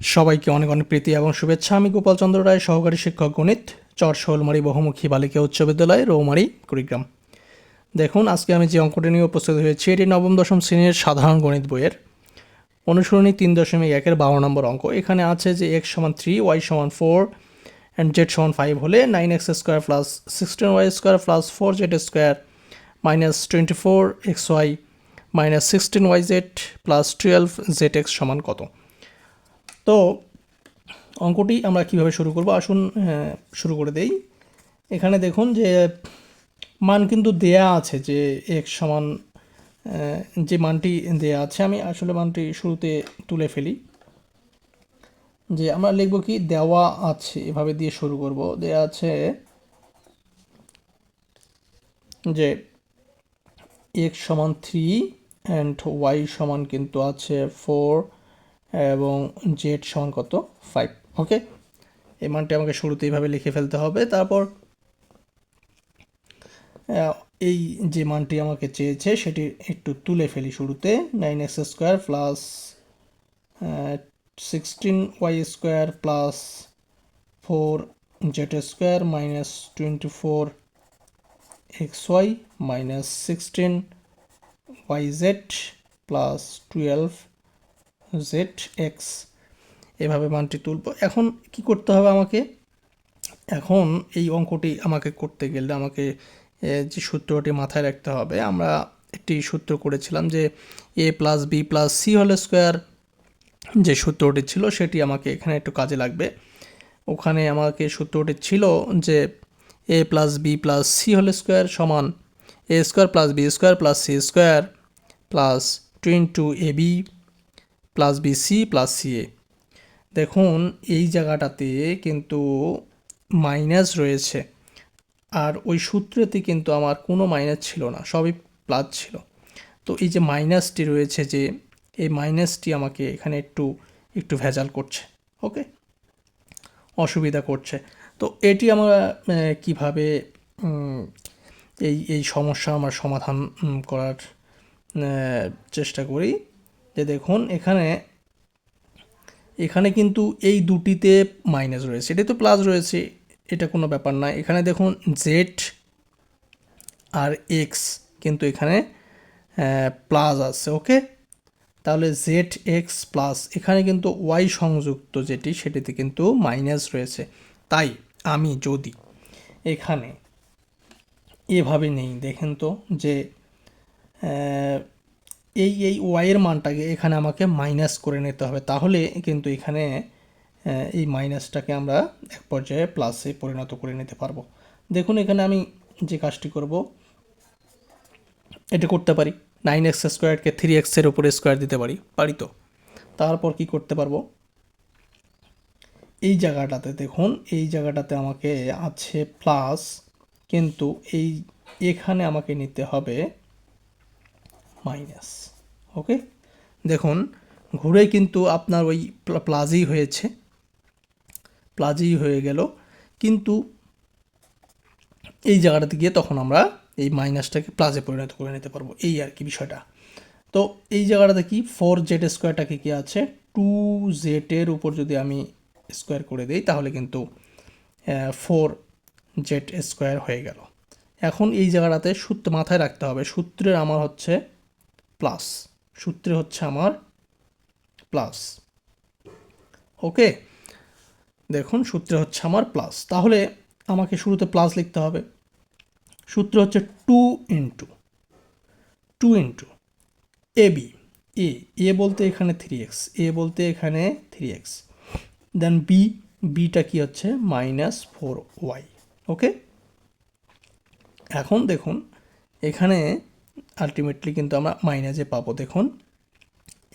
সবাইকে অনেক অনেক প্রীতি এবং শুভেচ্ছা। আমি গোপাল চন্দ্র রায়, সহকারী শিক্ষক গণিত, চর শোলমারি বহুমুখী বালিকা উচ্চ বিদ্যালয়, রৌমারি, কুড়িগ্রাম। দেখুন, আজকে আমি যে অঙ্কটি নিয়ে উপস্থিত হয়েছি, এটি নবম, দশম শ্রেণির সাধারণ গণিত বইয়ের অনুসরণী তিন দশমিক একের বারো নম্বর অঙ্ক। এখানে আছে যে এক্স সমান থ্রি, ওয়াই সমান ফোর অ্যান্ড জেড সমান ফাইভ হলে nine X square plus sixteen Y square plus four Z square minus twenty four X Y minus sixteen Y Z plus twelve Z X সমান কত? তো অঙ্কটি আমরা কীভাবে শুরু করব? আসুন হ্যাঁ, শুরু করে দেই। এখানে দেখুন যে মান কিন্তু দেয়া আছে যে এক সমান যে মানটি দেয়া আছে আমি আসলে মানটি শুরুতে তুলে ফেলি। যে আমরা লিখব কি দেওয়া আছে এভাবে দিয়ে শুরু করব। দেয়া আছে যে এক্স সমান থ্রি অ্যান্ড ওয়াই সমান কিন্তু আছে ফোর এবং জেড সমান কত? ফাইভ ওকে এই মানটি আমাকে শুরুতে এইভাবে লিখে ফেলতে হবে। তারপর এই যে মানটি আমাকে চেয়েছে, সেটি একটু তুলে ফেলি শুরুতে। Nine X square plus sixteen Y square plus four Z square minus twenty four X Y minus sixteen Y Z plus twelve Z X এভাবে মানটি তুলব। এখন কি করতে হবে আমাকে? এখন এই অঙ্কটি আমাকে করতে গেলে আমাকে যে সূত্রটি মাথায় রাখতে হবে, আমরা একটি সূত্র করেছিলাম যে A plus B plus C হল স্কোয়ার যে সূত্রটি ছিল, সেটি আমাকে এখানে একটু কাজে লাগবে। ওখানে আমাকে সূত্রটি ছিল যে A plus B plus C হল স্কোয়ার সমান A square plus B square plus C square plus two A B plus B C plus C A দেখুন এই জায়গাটাতে কিন্তু মাইনাস রয়েছে। আর ওই সূত্রতে কিন্তু আমার কোনো মাইনাস ছিল না সবই প্লাস ছিল। তো এই যে মাইনাসটি রয়েছে যে এই মাইনাসটি আমাকে এখানে একটু একটু ভেজাল করছে ওকে অসুবিধা করছে। তো এটি আমরা আহ, কীভাবে এই এই সমস্যা আমার সমাধান করার চেষ্টা করি? যে দেখুন, এখানে এখানে কিন্তু এই দুটিতে মাইনাস রয়েছে। এটা তো প্লাস রয়েছে, এটা কোনো ব্যাপার না এখানে দেখুন জেড আর এক্স কিন্তু এখানে প্লাস আছে ওকে তাহলে জেড এক্স প্লাস এখানে কিন্তু ওয়াই সংযুক্ত যেটি, সেটিতে কিন্তু মাইনাস রয়েছে। তাই আমি যদি এখানে এভাবে নেই, দেখেন তো যে এই এই ওয়াইয়ের মানটাকে এখানে আমাকে মাইনাস করে নিতে হবে। তাহলে কিন্তু এখানে এই মাইনাসটাকে আমরা এক পর্যায়ে প্লাসে পরিণত করে নিতে পারব। দেখুন, এখানে আমি যে কাজটি করব, এটা করতে পারি। নাইন এক্স স্কোয়ারকে থ্রি এক্সের উপরে স্কোয়ার দিতে পারি পারি তো? তারপর কি করতে পারব? এই জায়গাটাতে দেখুন, এই জায়গাটাতে আমাকে আছে প্লাস কিন্তু এই, এখানে আমাকে নিতে হবে মাইনাস ওকে দেখুন, ঘুরে কিন্তু আপনার ওই প্লা- প্লাজই হয়েছে প্লাজই হয়ে গেল। কিন্তু এই জায়গাটাতে গিয়ে তখন আমরা এই মাইনাসটাকে প্লাসে পরিণত করে নিতে পারব, এই আর কি বিষয়টা। তো এই জায়গাটাতে কি ফোর জেড স্কোয়ারটাকে কি আছে? টু জেডের উপর যদি আমি স্কোয়ার করে দিই, তাহলে কিন্তু ফোর জেড স্কোয়ার হয়ে গেল। এখন এই জায়গাটাতে সূত্র মাথায় রাখতে হবে, সূত্রের আমার হচ্ছে প্লাস। সূত্রে হচ্ছে আমার প্লাস। ওকে? দেখুন, সূত্রে হচ্ছে আমার প্লাস। তাহলে আমাকে শুরুতে প্লাস লিখতে হবে। সূত্র হচ্ছে two into two into, A B, A A বলতে এখানে থ্রি এক্স, এ বলতে এখানে three X. Then B, beta কি হচ্ছে? Minus four Y. ওকে? এখন দেখুন, এখানে আলটিমেটলি কিন্তু আমরা মাইনাসে পাবো। দেখুন,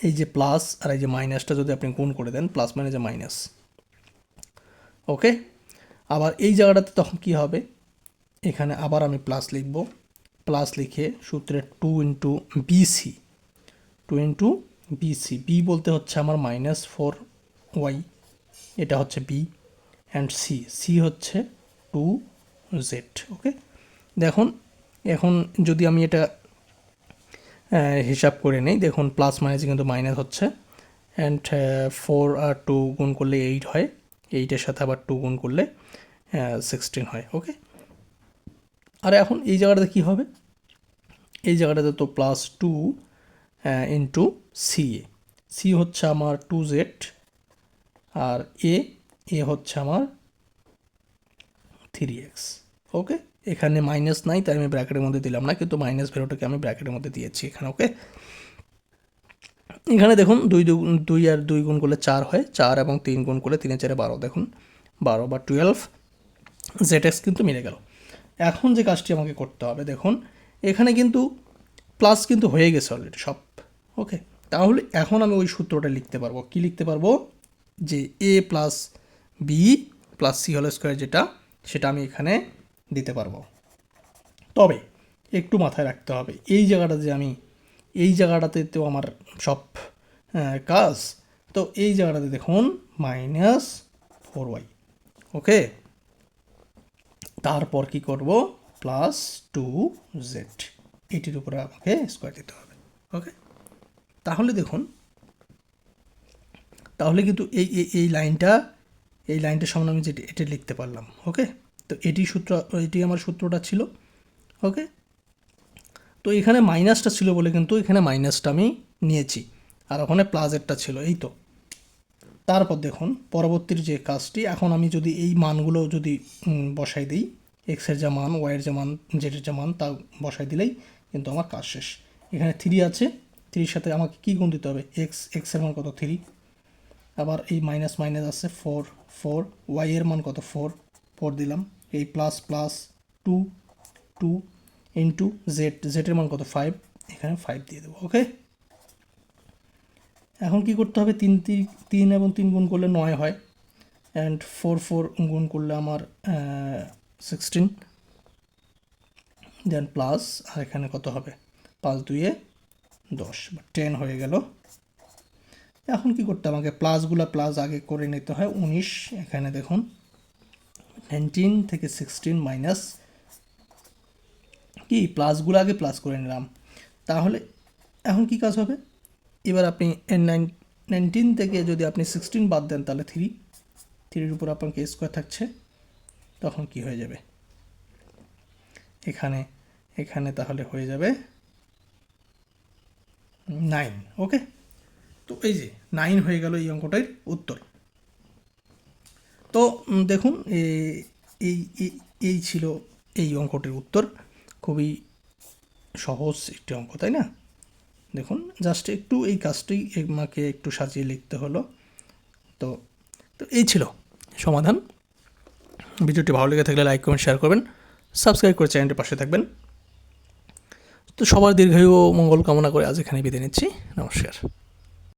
এই যে প্লাস আর এই যে মাইনাসটা যদি আপনি গুণ করে দেন প্লাস মাইনাসে মাইনাস ওকে আবার এই জায়গাটাতে তখন কি হবে? এখানে আবার আমি প্লাস লিখব। প্লাস লিখে সূত্রে two into B C two into B C B বলতে হচ্ছে আমার মাইনাস ফোর ওয়াই এটা হচ্ছে বি অ্যান্ড সি সি হচ্ছে টু জেড ওকে দেখুন, এখন যদি আমি এটা হিসাব করে নেই। দেখুন প্লাস মাইনাসে কিন্তু মাইনাস হচ্ছে। অ্যান্ড ফোর আর টু গুণ করলে এইট হয়। এইটের সাথে আবার টু গুণ করলে সিক্সটিন হয় ওকে আর এখন এই জায়গাটাতে কী হবে? এই জায়গাটাতে তো plus two into C A C হচ্ছে আমার টু জেড আর এ এ হচ্ছে আমার থ্রি এক্স ওকে এখানে মাইনাস নাই তাই আমি ব্র্যাকেটের মধ্যে দিলাম না, কিন্তু মাইনাস ভ্যালুটাকে আমি ব্র্যাকেটের মধ্যে দিয়েছি এখানে ওকে এখানে দেখুন দুই দুই আর দুই গুণ করলে চার হয়, চার এবং তিন গুণ করলে তিনে চারে বারো, দেখুন, বারো বা টুয়েলভ জেড এক্স কিন্তু মিলে গেল। এখন যে কাজটি আমাকে করতে হবে, দেখুন, এখানে কিন্তু প্লাস কিন্তু হয়ে গেছে অলরেডি সব ওকে তাহলে এখন আমি ওই সূত্রটা লিখতে পারব। কি লিখতে পারব? যে A plus B plus C হল স্কোয়ার যেটা, সেটা আমি এখানে দিতে পারব। তবে একটু মাথায় রাখতে হবে, এই জায়গাটা যে আমি, এই জায়গাটাতে তো আমার সব কাজ, তো এই জায়গাটাতে দেখুন মাইনাস ফোর ওয়াই ওকে তারপর কি করব? প্লাস টু জেড এটির উপরে আমাকে স্কোয়ার দিতে হবে ওকে তাহলে দেখুন, তাহলে কিন্তু এই এই এই লাইনটা এই লাইনটার সামনে আমি যেটি, এটা লিখতে পারলাম ওকে তো এটি সূত্র, এটি আমার সূত্রটা ছিল ওকে তো এখানে মাইনাসটা ছিল বলে কিন্তু এখানে মাইনাসটা আমি নিয়েছি, আর ওখানে প্লাজেরটা ছিল, এই তো। তারপর দেখুন, পরবর্তীর যে কাজটি, এখন আমি যদি এই মানগুলো যদি বসাই দিই এক্সের যা মান ওয়াইয়ের যে মান জেডের যে মান, তা বসাই দিলেই কিন্তু আমার কাজ শেষ। এখানে থ্রি আছে থ্রির সাথে আমাকে কী গুণ দিতে হবে? এক্স এক্সের মান কত? থ্রি আবার এই মাইনাস মাইনাস আছে ফোর ফোর ওয়াইয়ের মান কত? ফোর ফোর দিলাম। এই plus plus two two into Z জেডের মান কত? ফাইভ এখানে ফাইভ দিয়ে দেবো ওকে এখন কি করতে হবে? তিন তিন এবং তিন গুণ করলে নয় হয়। অ্যান্ড ফোর ফোর গুণ করলে আমার সিক্সটিন দেন প্লাস আর এখানে কত হবে? পাঁচ দুইয়ে দশ। বা টেন হয়ে গেল। এখন কি করতে আমাকে প্লাসগুলো প্লাস আগে করে নিতে হয়। উনিশ। এখানে দেখুন নাইনটিন থেকে সিক্সটিন মাইনাস কি? প্লাসগুলো আগে প্লাস করে নিলাম। তাহলে এখন কি কাজ হবে? এবার আপনি নাইন নাইনটিন থেকে যদি আপনি সিক্সটিন বাদ দেন, তাহলে থ্রি থ্রির উপর আপনার কে স্কোয়ার থাকছে। তখন কি হয়ে যাবে? এখানে এখানে তাহলে হয়ে যাবে নাইন ওকে তো এই যে নাইন হয়ে গেল এই অঙ্কটার উত্তর। তো দেখুন এই, এই- ছিল এই অঙ্কটির উত্তর। খুবই সহজ একটি অঙ্ক, তাই না? দেখুন জাস্ট একটু এই কাজটি আমাকে একটু সাজিয়ে লিখতে হলো। তো তো এই ছিল সমাধান। ভিডিওটি ভালো লেগে থাকলে লাইক কমেন্ট শেয়ার করবেন। সাবস্ক্রাইব করে চ্যানেলটির পাশে থাকবেন। তো সবার দীর্ঘায়ু মঙ্গল কামনা করে আজ এখানে বিদায় নিচ্ছি। নমস্কার।